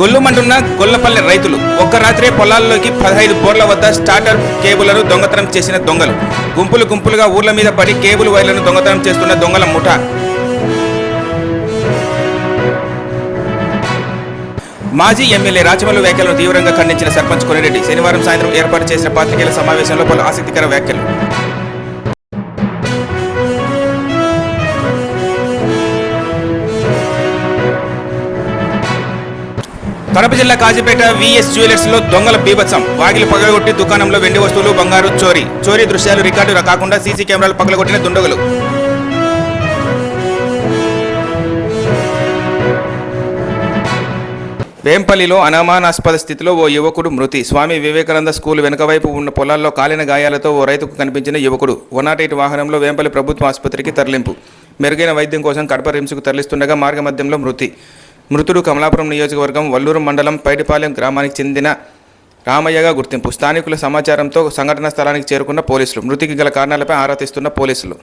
గొల్లుమంటున్న గొల్లపల్లి రైతులు ఒక్క రాత్రే పొలాల్లోకి పదహైదు బోర్ల వద్ద స్టార్టర్ కేబులను దొంగతనం చేసిన దొంగలు. గుంపులు గుంపులుగా ఊర్ల మీద పడి కేబుల్ వైర్లను దొంగతనం చేస్తున్న దొంగల ముఠ. మాజీ ఎమ్మెల్యే రాచమల్లు వ్యాఖ్యలను తీవ్రంగా ఖండించిన సర్పంచ్ కొనిరెడ్డి శనివారం సాయంత్రం ఏర్పాటు చేసిన పాత్రికేయుల సమావేశంలో పలు ఆసక్తికర వ్యాఖ్యలు. కడప జిల్లా కాజీపేట విఎస్ జ్యువెలర్స్లో దొంగల బీభత్సం. వాగిలు పగలగొట్టి దుకాణంలో వెండి వస్తువులు బంగారు చోరీ. చోరీ దృశ్యాలు రికార్డు కాకుండా సీసీ కెమెరాలు పగలగొట్టిన దుండగులు వేంపల్లిలో అనుమానాస్పద స్థితిలో ఓ యువకుడు మృతి. స్వామి వివేకానంద స్కూల్ వెనుక వైపు ఉన్న పొలాల్లో కాలిన గాయాలతో ఓ రైతుకు కనిపించిన యువకుడు. వన్ నాట్ ఎయిట్ వాహనంలో వేంపల్లి ప్రభుత్వ ఆసుపత్రికి తరలింపు. మెరుగైన వైద్యం కోసం కడప రిమ్స్కు తరలిస్తుండగా మార్గమధ్యంలో మృతి. మృతుడు కమలాపురం నియోజకవర్గం వల్లూరు మండలం పైడిపాలెం గ్రామానికి చెందిన రామయ్యగా గుర్తింపు. స్థానికుల సమాచారంతో సంఘటనా స్థలానికి చేరుకున్న పోలీసులు. మృతికి గల కారణాలపై ఆరా తీస్తున్న పోలీసులు.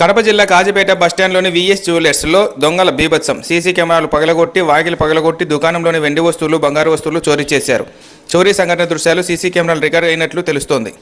కడప జిల్లా కాజీపేట బస్టాండ్లోని విఎస్ జ్యువెలర్స్లో దొంగల బీభత్సం. సీసీ కెమెరాలు పగలగొట్టి వాకిలు పగలగొట్టి దుకాణంలోని వెండి వస్తువులు బంగారు వస్తువులు చోరీ చేశారు. చోరీ సంఘటన దృశ్యాలు సీసీ కెమెరాలు రికార్డ్ అయినట్లు తెలుస్తోంది.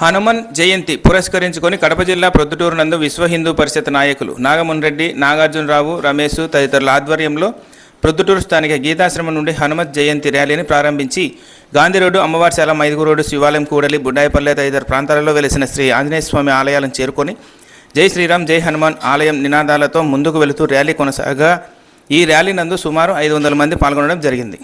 హనుమన్ జయంతి పురస్కరించుకొని కడప జిల్లా ప్రొద్దుటూరు నందు విశ్వ హిందూ పరిషత్ నాయకులు నాగమోహన్ రెడ్డి నాగార్జునరావు రమేష్ తదితరుల ఆధ్వర్యంలో ప్రొద్దుటూరు స్థానిక గీతాశ్రమం నుండి హనుమత్ జయంతి ర్యాలీని ప్రారంభించి గాంధీ రోడ్డు అమ్మవారిశాల మైదుగు రోడ్డు శివాలయం కూడలి బుడ్డాయిపల్లె తదితర ప్రాంతాలలో వెలిసిన శ్రీ ఆంజనేయ స్వామి ఆలయాలను చేరుకొని జై శ్రీరామ్ జై హనుమాన్ ఆలయం నినాదాలతో ముందుకు వెళుతూ ర్యాలీ కొనసాగా ఈ ర్యాలీ నందు సుమారు ఐదు వందల మంది పాల్గొనడం జరిగింది.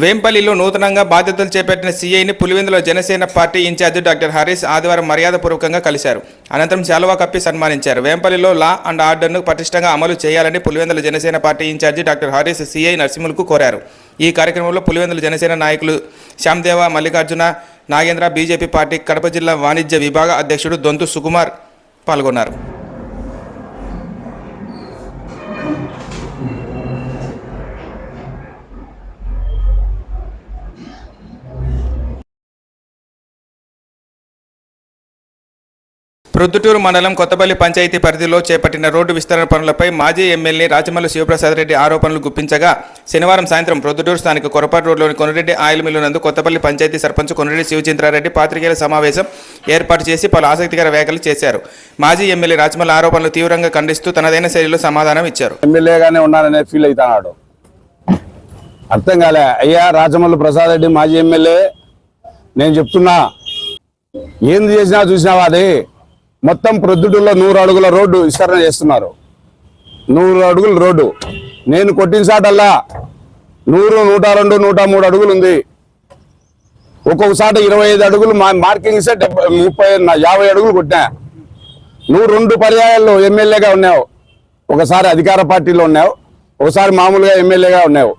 వేంపల్లిలో నూతనంగా బాధ్యతలు చేపట్టిన సీఐని పులివెందులో Janasena party in-charge doctor Harish ఆదివారం మర్యాదపూర్వకంగా కలిశారు. అనంతరం శాలువా కప్పి సన్మానించారు. వేంపల్లిలో లా అండ్ ఆర్డర్ను పటిష్టంగా అమలు చేయాలని Pulivendula Janasena party in-charge doctor Harish CI నరసింహులకు కోరారు. ఈ కార్యక్రమంలో పులివెందుల జనసేన నాయకులు శ్యామ్దేవ మల్లికార్జున నాగేంద్ర బీజేపీ పార్టీ కడప జిల్లా వాణిజ్య విభాగ అధ్యక్షుడు దొంతు సుకుమార్ పాల్గొన్నారు. ప్రొద్దుటూరు మండలం కొత్తపల్లి పంచాయతీ పరిధిలో చేపట్టిన రోడ్డు విస్తరణ పనులపై మాజీ ఎమ్మెల్యే రాజమల్లు శివప్రసాద్ రెడ్డి ఆరోపణలు గుప్పించగా శనివారం సాయంత్రం ప్రొద్దుటూరు స్థానిక కొరపాటు రోడ్లోని కొనరెడ్డి ఆయిల్ మిల్లు నందు కొత్తపల్లి పంచాయతీ సర్పంచ్ కొనరెడ్డి శివచంద్రారెడ్డి పాత్రికేయుల సమావేశం ఏర్పాటు చేసి పలు ఆసక్తికర వ్యాఖ్యలు చేశారు. మాజీ ఎమ్మెల్యే రాజమల్ల ఆరోపణలు తీవ్రంగా ఖండిస్తూ తనదైన శైలిలో సమాధానం ఇచ్చారు. ఎమ్మెల్యేగానే ఉన్నాననే ఫీల్ అవుతున్నాడు అర్థం కాలే. అయ్యా రాజమల్లు ప్రసాద్ రెడ్డి మాజీ ఎమ్మెల్యే నేను చెప్తున్నా. ఏంది చేసినా చూసినావా అది? మొత్తం ప్రొద్దుటూరులో నూరు అడుగుల రోడ్డు విస్తరణ చేస్తున్నారు. నూరు అడుగుల రోడ్డు. నేను కొట్టిన సాటల్లా నూరు నూట రెండు నూట మూడు అడుగులు ఉంది. ఒక్కొక్కసారి ఇరవై ఐదు అడుగులు మా మార్కింగ్ సెట్ ముప్పై యాభై అడుగులు కొట్టా నువ్వు రెండు పర్యాయాల్లో ఎమ్మెల్యేగా ఉన్నావు. ఒకసారి అధికార పార్టీలో ఉన్నావు. ఒకసారి మామూలుగా ఎమ్మెల్యేగా ఉన్నావు.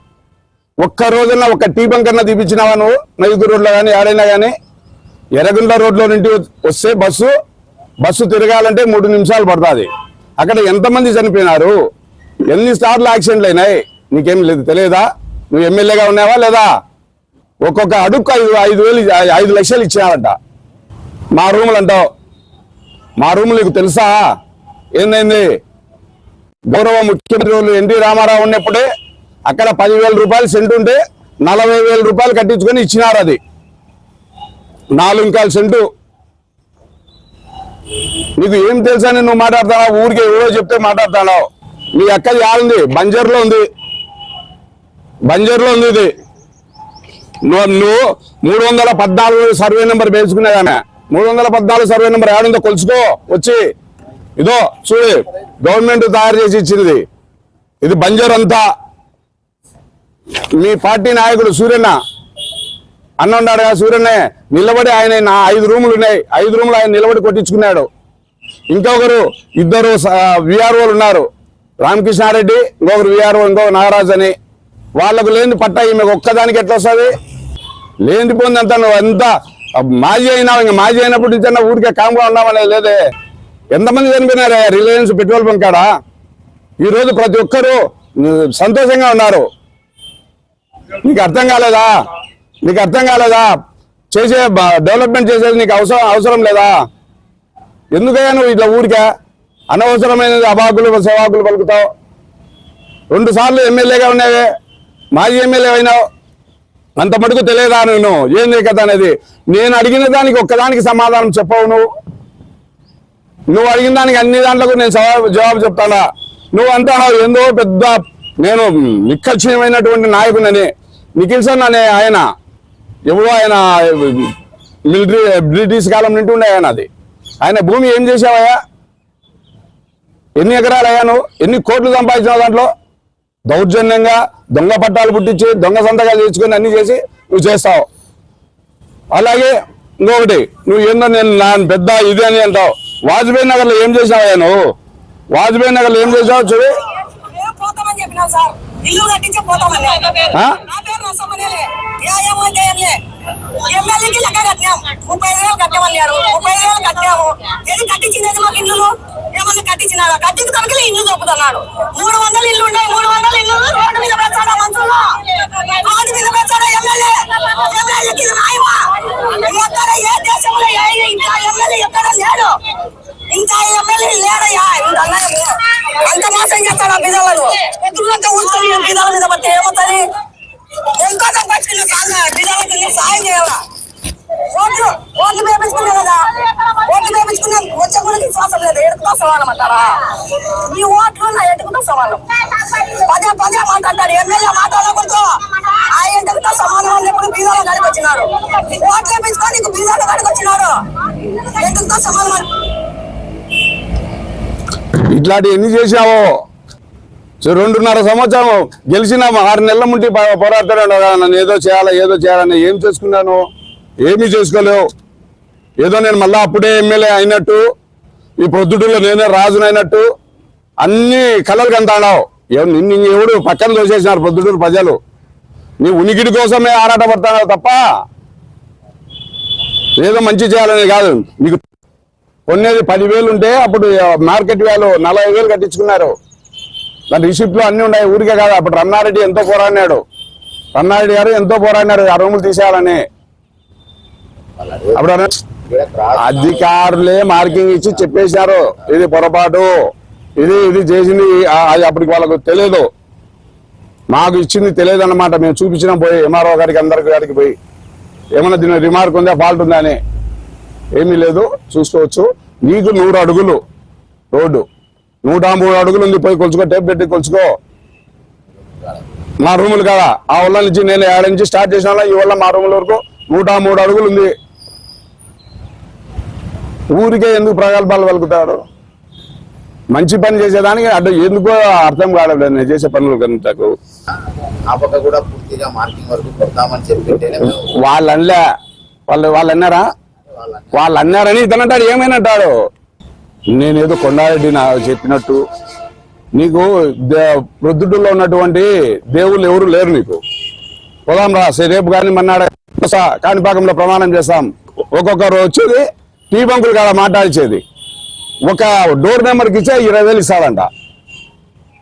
ఒక్క రోజున ఒక టీ బంకన్నా తీపించినావా నువ్వు? నైదు రోడ్లో కానీ ఆడైనా కానీ ఎర్రగుండ రోడ్లో నుండి వస్తే బస్సు బస్సు తిరగాలంటే మూడు నిమిషాలు పడుతుంది. అక్కడ ఎంతమంది చనిపోయినారు? ఎన్ని సార్లు యాక్సిడెంట్లు అయినాయి? నీకేం లేదు తెలియదా? నువ్వు ఎమ్మెల్యేగా ఉన్నావా లేదా? ఒక్కొక్క అడుక్కు ఐదు ఐదు వేలు ఐదు లక్షలు ఇచ్చినారంట. మా రూములు అంటావు. మా రూములు నీకు తెలుసా? ఏందైంది? గౌరవ ముఖ్యమంత్రి ఎన్టీ రామారావు ఉన్నప్పుడే అక్కడ పదివేల రూపాయలు సెంటు ఉంటే నలభై వేల రూపాయలు కట్టించుకొని ఇచ్చినారు అది. నాలుగు ఇంకాల సెంటు. నీకు ఏం తెలుసని నువ్వు మాట్లాడతావు ఊరికి ఎవరో చెప్తే మాట్లాడుతున్నావు. నీ అక్కది యాడుంది బంజర్లో ఉంది. బంజర్లో ఉంది ఇది. నువ్వు నువ్వు మూడు వందల పద్నాలుగు సర్వే నెంబర్ వేసుకునేదామె మూడు వందల పద్నాలుగు సర్వే నెంబర్ ఏడుందో కొలుసుకో వచ్చి. ఇదో చూడు గవర్నమెంట్ తయారు చేసి ఇచ్చింది. ఇది బంజర్ అంతా మీ పార్టీ నాయకుడు సూర్యన్న. అన్న ఉన్నాడు కదా సూర్యనే నిలబడి ఆయన నా ఐదు రూములు ఉన్నాయి. ఐదు రూములు ఆయన నిలబడి కొట్టించుకున్నాడు. ఇంకొకరు ఇద్దరు విఆర్ఓలు ఉన్నారు. రామకృష్ణారెడ్డి ఇంకొకరు విఆర్ఓ ఇంకొక నాగరాజు అని. వాళ్ళకు లేని పట్ట ఈమె ఒక్కదానికి ఎట్లా వస్తుంది? లేని పొందంతా నువ్వు ఎంత మాజీ అయినావు ఇంకా మాజీ అయినప్పుడు నుంచి ఊరికే కామ్గా ఉన్నామనేది లేదే? ఎంతమంది చనిపోయినారే? రిలయన్స్ పెట్రోల్ బంక్ కాడ? ఈ రోజు ప్రతి ఒక్కరూ సంతోషంగా ఉన్నారు. నీకు అర్థం కాలేదా? నీకు అర్థం కాలేదా? చేసే డెవలప్మెంట్ చేసేది నీకు అవసరం అవసరం లేదా? ఎందుకయ్యా నువ్వు ఇట్లా ఊరికే అనవసరమైనది అబాకులు సవాకులు పలుకుతావు? రెండు సార్లు ఎమ్మెల్యేగా ఉన్నావే మాజీ ఎమ్మెల్యే అయినావు. అంత మటుకు తెలియదా నేను ఏంది కదా అనేది? నేను అడిగిన దానికి ఒక్కదానికి సమాధానం చెప్పవు నువ్వు. నువ్వు అడిగిన దానికి అన్ని దాంట్లో నేను జవాబు చెప్తానా? నువ్వు అంతా ఏందో పెద్ద నేను నిక్కచ్చినమైనటువంటి నాయకునని నిఖిల్సన్ అనే ఆయన ఎవడో ఆయన మిలిటరీ బ్రిటిష్ కాలం నుండి ఉండే ఆయన అది. ఆయన భూమి ఏం చేసావయ్యా? ఎన్ని ఎకరాలు అయ్యాను ఎన్ని కోట్లు సంపాదించావు దాంట్లో? దౌర్జన్యంగా దొంగ పట్టాలు పుట్టించి దొంగ సంతకాలు తెచ్చుకొని అన్ని చేసి నువ్వు చేస్తావు. అలాగే ఇంకొకటి నువ్వు ఏందో నేను నా పెద్ద ఇది అని అంటావు. వాజ్పేయి నగర్లో ఏం చేసావయ్యా నువ్వు? వాజ్పేయి నగర్లో ఏం చేసావు చూడు. మేము పోతామని చెప్పినాం సార్ ఇల్లు కట్టించి పోతామని ఆ? నా పేరు నరసమ్మనేలే ఏమో చేయలే ఎమ్మెల్యేకి లెక్క కట్టినాం సాయం చేయాలా? ఓట్లు ఓట్లు వేపించుకున్నా కదా? ఓట్లు వేపించుకున్నా వచ్చే గురించి శ్వాసం లేదు. ఎడుకుతో సమానం అంటారా? ఈ ఓట్లు నా ఎడుకుతో సమానం. పదే పదే మాట్లాడతాడు ఎమ్మెల్యే మాట్లాడకూడదు ఆ ఎంటకుతో సమానం అన్నప్పుడు బీదాలు గడికి వచ్చినాడు ఓట్లు వేపించుకొని నీకు బీదాలు గడికి వచ్చినాడు ఎంటుకతో సమానం ఇట్లాంటి ఎన్ని చేసావో సో రెండున్నర సంవత్సరం గెలిచిన ఆరు నెలల ముందు పోరాడుతున్నాడు నన్ను ఏదో చేయాలా ఏదో చేయాలని ఏం చేసుకున్నాను? ఏమీ చేసుకోలేవు. ఏదో నేను మళ్ళీ అప్పుడే ఎమ్మెల్యే అయినట్టు ఈ పొద్దుటూరులో నేనే రాజునైనట్టు అన్ని కళలు కంటాడావు. నిన్ను ఎవడు పక్కన దోసేసినారు ప్రొద్దుటూరు ప్రజలు? నీ ఉనికిడి కోసమే ఆరాటపడతావు తప్ప ఏదో మంచి చేయాలని కాదు. నీకు కొనేది పదివేలు ఉంటే అప్పుడు మార్కెట్ వాల్యూ నలభై వేలు కట్టించుకున్నారు. దాని రిసిప్ట్లు అన్ని ఉన్నాయి. ఊరికే కాదు. అప్పుడు రన్నారెడ్డి ఎంతో పోరాడినాడు. రన్నారెడ్డి గారు ఎంతో పోరాడినారు ఆ రూములు తీసేయాలని. అప్పుడు అధికారులే మార్కింగ్ ఇచ్చి చెప్పేశారు. ఇది పొరపాటు. ఇది ఇది చేసింది. అది అప్పటికి వాళ్ళకు తెలియదు మాకు ఇచ్చింది తెలియదు అన్నమాట. మేము చూపించినాం పోయి. ఎంఆర్ఓ గారికి అందరికి గారికి పోయి. ఏమన్నా దీని రిమార్క్ ఉందా? ఫాల్ట్ ఉందా అని. ఏమీ లేదు. చూసుకోవచ్చు. నీకు నూరు అడుగులు. రోడ్డు. నూట మూడు అడుగులు ఉంది పోయి కొలుచుకో టేప్ పెట్టి కొలుచుకో. మా రూములు కదా? ఆ ఊళ్ళ నుంచి నేను ఏడ నుంచి స్టార్ట్ చేసిన వాళ్ళ ఈ వల్ల మా రూముల వరకు నూట మూడు అడుగులు ఉంది. ఊరికే ఎందుకు ప్రగల్భాలు పలుకుతాడు? మంచి పని చేసేదానికి అడ్డు ఎందుకో అర్థం కాలేదు నేను చేసే పనులు కనుక వాళ్ళు అనలే వాళ్ళు వాళ్ళు అన్నారా వాళ్ళు అన్నారని ఇతనంటాడు ఏమైనట్టాడు నేనేదో కొండారెడ్డి నా చెప్పినట్టు. నీకు దే- ప్రొద్దుటూరులో ఉన్నటువంటి దేవుళ్ళు ఎవరు లేరు నీకు. పోదాం రా రేపు కానీ మన్నాడు కాణిపాకంలో ప్రమాణం చేస్తాం. ఒక్కొక్కరు వచ్చేది టీ బంకులు కాడ మాట్లాడిచేది ఒక డోర్ నెంబర్కి ఇచ్చే ఇరవై వేలు ఇస్తాడంట.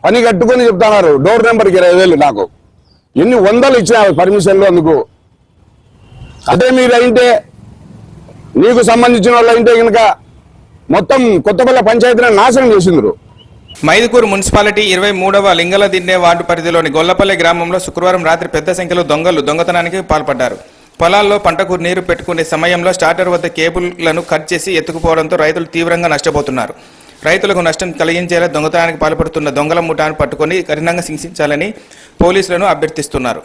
పని కట్టుకొని చెప్తున్నారు డోర్ నెంబర్కి ఇరవై వేలు నాకు. ఎన్ని వందలు ఇచ్చినా పర్మిషన్లు అందుకు. అదే మీరు అయింటే నీకు సంబంధించిన వాళ్ళు అయితే కనుక మొత్తం కొత్తపల్లి పంచాయతీని నాశనం చేసిండ్రు. మైదుకూరు మున్సిపాలిటీ ఇరవై మూడవ లింగల దిన్నే వార్డు పరిధిలోని గొల్లపల్లి గ్రామంలో శుక్రవారం రాత్రి పెద్ద సంఖ్యలో దొంగలు దొంగతనానికి పాల్పడ్డారు. పొలాల్లో పంటకు నీరు పెట్టుకునే సమయంలో స్టార్టర్ వద్ద కేబుల్లను కట్ చేసి ఎత్తుకుపోవడంతో రైతులు తీవ్రంగా నష్టపోతున్నారు. రైతులకు నష్టం కలిగించేలా దొంగతనానికి పాల్పడుతున్న దొంగల ముఠాను పట్టుకొని కఠినంగా శిక్షించాలని పోలీసులను అభ్యర్థిస్తున్నారు.